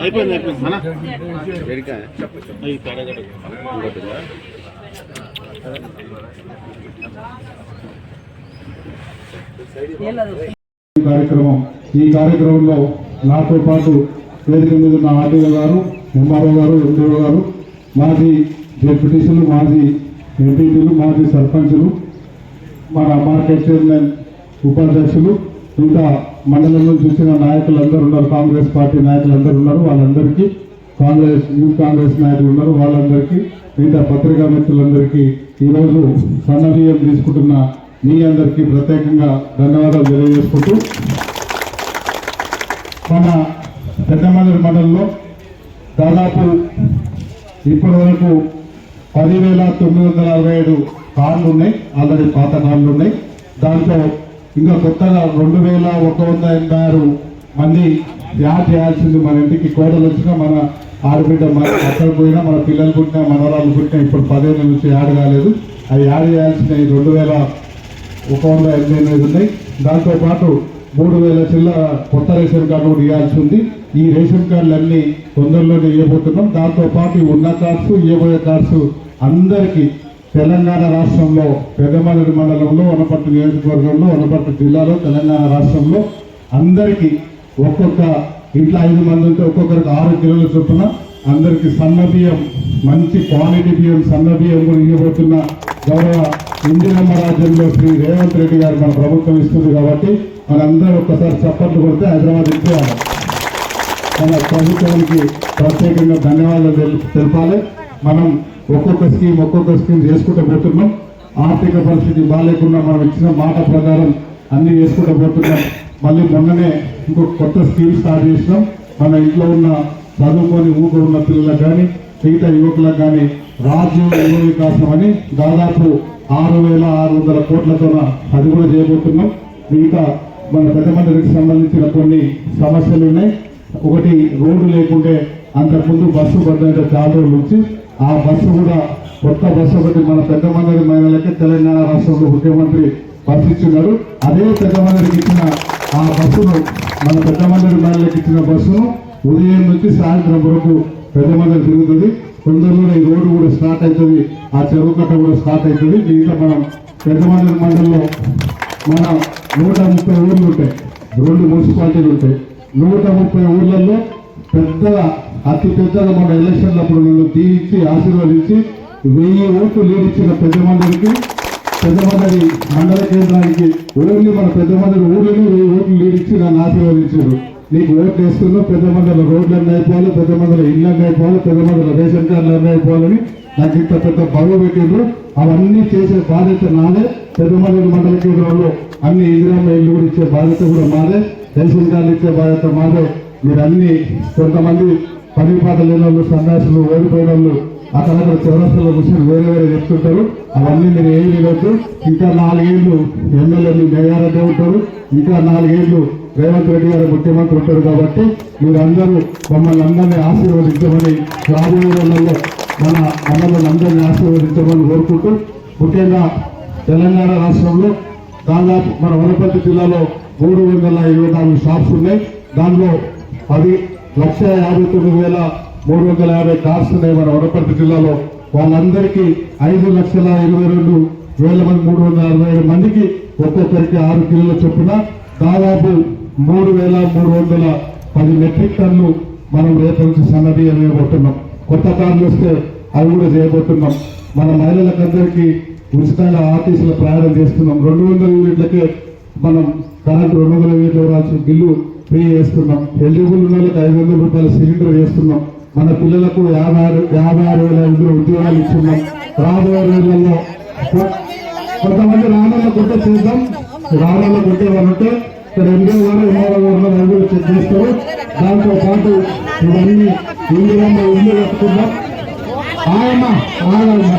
అయిపోయింది అయిపోయింది ఈ కార్యక్రమం ఈ కార్యక్రమంలో నాతో పాటు వేదిక మీద ఉన్న ఆర్డీఓ గారు ఎంఆర్ఓ గారు ఎండిఓ గారు మాజీ డిప్యూటీసులు మాజీ ఎంపీటీలు మాజీ సర్పంచులు మన మార్కెట్ చైర్మన్ ఉపాధ్యక్షులు ఇంకా మండలం నుంచి వచ్చిన నాయకులందరూ ఉన్నారు. కాంగ్రెస్ పార్టీ నాయకులందరూ ఉన్నారు. వాళ్ళందరికీ కాంగ్రెస్ యూత్ కాంగ్రెస్ నాయకులు ఉన్నారు. వాళ్ళందరికీ మిగతా పత్రికా మిత్రులందరికీ ఈరోజు సన్నబియ్యం తీసుకుంటున్న మీ అందరికీ ప్రత్యేకంగా ధన్యవాదాలు తెలియజేసుకుంటూ మన పెద్దమందిరి మండలంలో దాదాపు ఇప్పటి వరకు పదివేల తొమ్మిది వందల అరవై ఏడు కార్లు ఉన్నాయి ఆల్రెడీ పాత కార్లు ఉన్నాయి దాంట్లో ఇంకా కొత్తగా రెండు వేల ఒక వంద ఎనభై ఆరు మంది యాడ్ చేయాల్సింది మన ఇంటికి కోడలు వచ్చినా మన ఆడబిడ్డ మన అక్కడ పోయినా మన పిల్లలు పుట్టినా మనవరాలు పుట్టినా ఇప్పుడు పదిహేను నుంచి యాడ్ కాలేదు. అవి యాడ్ చేయాల్సిన రెండు వేల ఒక వంద ఎనభై ఎనిమిది ఉన్నాయి. దాంతో పాటు మూడు వేల చిల్లర కొత్త రేషన్ కార్డు కూడా ఇవ్వాల్సి ఉంది. ఈ రేషన్ కార్డులు అన్ని తొందరలోనే ఇవ్వబోతున్నాం. దాంతో పాటు ఉన్న కార్డ్స్ ఇవ్వబోయే కార్డ్స్ అందరికీ తెలంగాణ రాష్ట్రంలో పెద్దమల్లూరు మండలంలో వనపర్తి నియోజకవర్గంలో వనపర్తి జిల్లాలో తెలంగాణ రాష్ట్రంలో అందరికీ ఒక్కొక్క ఇంట్లో ఐదు మంది ఉంటే ఒక్కొక్కరికి ఆరు కిలోల చొప్పున అందరికి సన్న బియ్యం మంచి క్వాలిటీ బియ్యం సన్న బియ్యం కూడా ఇవ్వబోతున్న గౌరవ ఇందిరమ్మ రాజ్యంలో శ్రీ రేవంత్ రెడ్డి గారు మన ప్రభుత్వం ఇస్తుంది కాబట్టి మనందరూ ఒక్కసారి చప్పట్లు కొడితే హైదరాబాద్ ఇచ్చేయాలి మన ప్రభుత్వానికి ప్రత్యేకంగా ధన్యవాదాలు తెలు- తెలపాలి. మనం ఒక్కొక్క స్కీమ్ ఒక్కొక్క స్కీమ్ చేసుకుంటూ పోతున్నాం. ఆర్థిక పరిస్థితి బాగాలేకుండా మనం ఇచ్చిన మాట ప్రకారం అన్నీ చేసుకుంటూ పోతున్నాం. మళ్ళీ మొన్ననే ఇంకొక కొత్త స్కీమ్ స్టార్ట్ చేసినాం. మన ఇంట్లో ఉన్న చదువుకొని ఊరు ఉన్న పిల్లలకు కానీ మిగతా యువకులకు కానీ రాజ్యం యువ వికాసం అని దాదాపు ఆరు వేల ఆరు వందల కోట్లతో అది కూడా చేయబోతున్నాం. మిగతా మన పెద్దమందిరికి సంబంధించిన కొన్ని సమస్యలు ఉన్నాయి. ఒకటి రోడ్డు లేకుంటే అంతకుముందు బస్సు పడ్డ చాలా రోజుల నుంచి. ఆ బస్సు కూడా కొత్త బస్సు ఒకటి మన పెద్ద మందిరి మహిళలకి తెలంగాణ రాష్ట్రంలో ముఖ్యమంత్రి బస్సు ఇచ్చినారు అదే పెద్ద మందిరికి ఇచ్చిన ఆ బస్సును మన పెద్ద మందిరి మహిళలకు ఇచ్చిన బస్సును ఉదయం నుంచి సాయంత్రం వరకు పెద్ద మందిరి తిరుగుతుంది. తొందరలోనే ఈ రోడ్డు కూడా స్టార్ట్ అవుతుంది. ఆ చెరువు కట్ట కూడా స్టార్ట్ అవుతుంది. మిగతా మనం పెద్ద మండలంలో మన నూట ముప్పై ఊర్లు ఉంటాయి. రెండు మున్సిపాలిటీలు ఉంటాయి. నూట ముప్పై ఊర్లలో పెద్దగా అతి పెద్దగా మన ఎలక్షన్లప్పుడు నన్ను దీవించి ఆశీర్వదించి వెయ్యి ఓట్లు లీడ్ ఇచ్చిన పెద్ద మందిరికి పెద్దమందరి మండల కేంద్రానికి ఓన్లీ మన పెద్దమందరి ఊళ్ళో వెయ్యి ఓట్లు లీడ్ నన్ను ఆశీర్వదించారు. నీకు ఓట్లు వేస్తున్నా పెద్ద మందల రోడ్లు అన్నీ అయిపోవాలి పెద్ద మందల ఇళ్ళన్నీ అయిపోవాలి పెద్ద మందల రేషన్ కార్డులు అన్నీ అయిపోవాలని నాకు ఇంత పెద్ద బరువు పెట్టిండ్రు. అవన్నీ చేసే బాధ్యత నాదే. పెద్ద మండలి మండల కేంద్రంలో అన్ని ఇందిరామ ఇల్లు కూడా ఇచ్చే బాధ్యత కూడా మాదే. రేషన్ కార్డులు ఇచ్చే బాధ్యత మాదే. మీరు అన్ని కొంతమంది పని పాట లేని వాళ్ళు సన్యాసులు ఓడిపోయిన వాళ్ళు అక్కడక్కడ చౌరస్తలో కూర్చొని వేరే వేరే చెప్తుంటారు. అవన్నీ మీరు ఏమి లేదు ఇంకా నాలుగేళ్ళు ఎమ్మెల్యేలు మేయారంటే ఉంటారు. ఇంకా నాలుగేళ్ళు రేవంత్ రెడ్డి గారు ముఖ్యమంత్రి ఉంటారు కాబట్టి మీరందరూ మమ్మల్ని అందరినీ ఆశీర్వదించమని రాబోయే రోజుల్లో మన మమ్మల్ని అందరినీ ఆశీర్వదించమని కోరుకుంటూ ముఖ్యంగా తెలంగాణ రాష్ట్రంలో దాదాపు మన వనపర్తి జిల్లాలో మూడు వందల ఇరవై నాలుగు షాప్స్ ఉన్నాయి. దానిలో పది లక్ష యాభై తొమ్మిది వేల మూడు వందల యాభై కార్స్ ఉన్నాయి మన వనపర్తి జిల్లాలో. వాళ్ళందరికీ ఐదు లక్షల ఇరవై రెండు వేల మంది మూడు వందల అరవై ఏడు మందికి ఒక్కొక్కరికి ఆరు కిలోల చొప్పున దాదాపు మూడు వేల మూడు వందల పది మెట్రిక్ టన్ను మనం రేపు నుంచి సన్నది వేయబోతున్నాం కొత్త కార్లు వస్తే అవి కూడా చేయబోతున్నాం. మన మహిళలకందరికీ ఉచితంగా ఆర్టీసీలో ప్రయాణం చేస్తున్నాం. రెండు వందల యూనిట్లకే మనం కరెంట్ రెండు వందల యూనిట్లు రాల్సిన బిల్లు ఫ్రీ చేస్తున్నాం. ఎలిజిబుల్ ఉన్న వాళ్ళకి ఐదు వందల రూపాయల సిలిండర్ చేస్తున్నాం మన పిల్లలకు యాభై ఆరు యాభై ఆరు వేల ఐదు ఉద్యోగాలు ఇస్తున్నాం. రాబోయే రోజుల్లో కొంతమంది రాణాల కొట్టే చేద్దాం. రాణాల కొట్టేవారంటే ఏమంటే రెండో వారు మూడో వారు అందరూ చెక్ చేస్తారు. దాంతో పాటు ఇవన్నీ ఇందులో ఇల్లు కట్టుకున్నాం ఆయమ్మ ఆగమ్మా